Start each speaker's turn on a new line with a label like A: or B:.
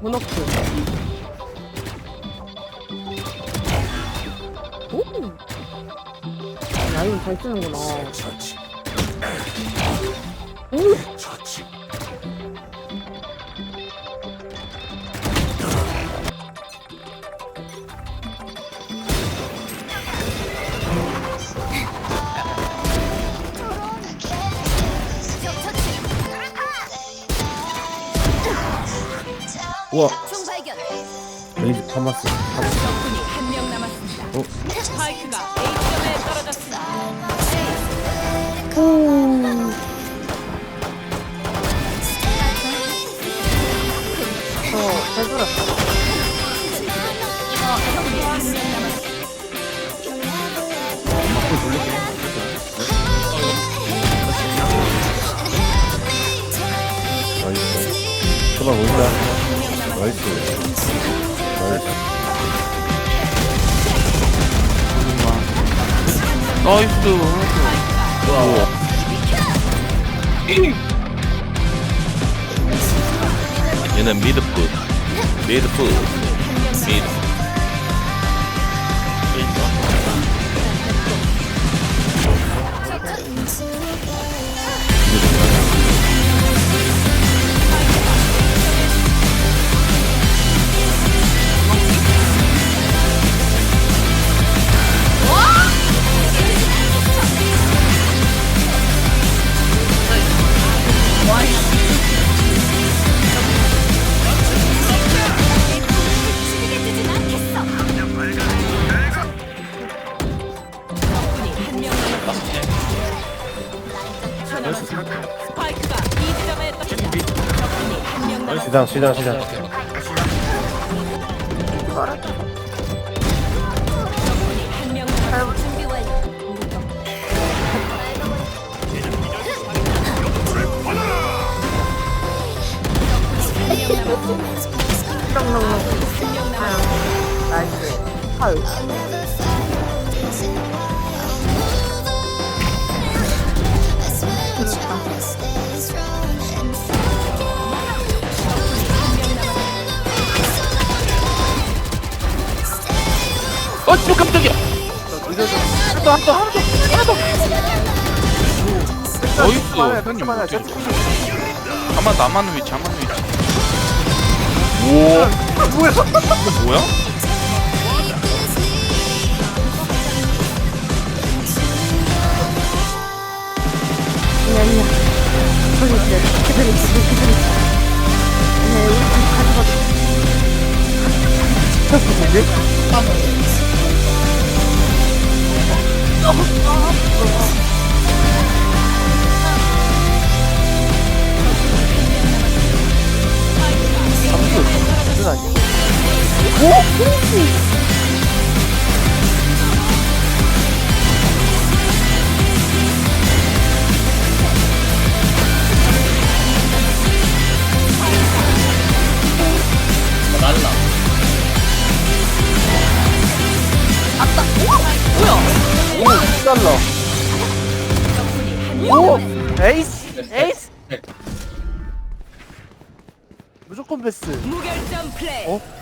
A: 문어크. 오! 야, 이건 잘 쓰는구나. 오!
B: 우와
C: 총발견.
B: 레이즈 파마스
C: 적군이 한 명 남았습니다.
B: 어?
C: 스파이크가 A점에 떨어졌습니다.
A: 저, 잘 들었어.
C: 적군이 한명 남았습니다.
B: 나이스 온다 나이스. 나이스.
D: 나이스 얘는 미드풋. 미드풋. 미드
C: 적군이 한 명 남았습니다.
B: 시장 시장
C: 적군이.
A: 나이스.
D: 어또 깜짝이야
E: 한더 한더 한더
D: 어이구
E: 많아요 벤츠 많아요 제
D: 한번 안 맞는 위치 안 맞는 위치 우와
E: 뭐야
D: 이거 뭐야?
A: 아니야, 아니야. 저기 있어. 기다리, 기다리, 기다리. 네, 우리 집 가져가.
E: 무슨 오 10달러
C: 적군이
E: 한명오
C: 남았습니다.
E: 에이스 에이스 무조건 패스
C: 무결점 플레이.
E: 어?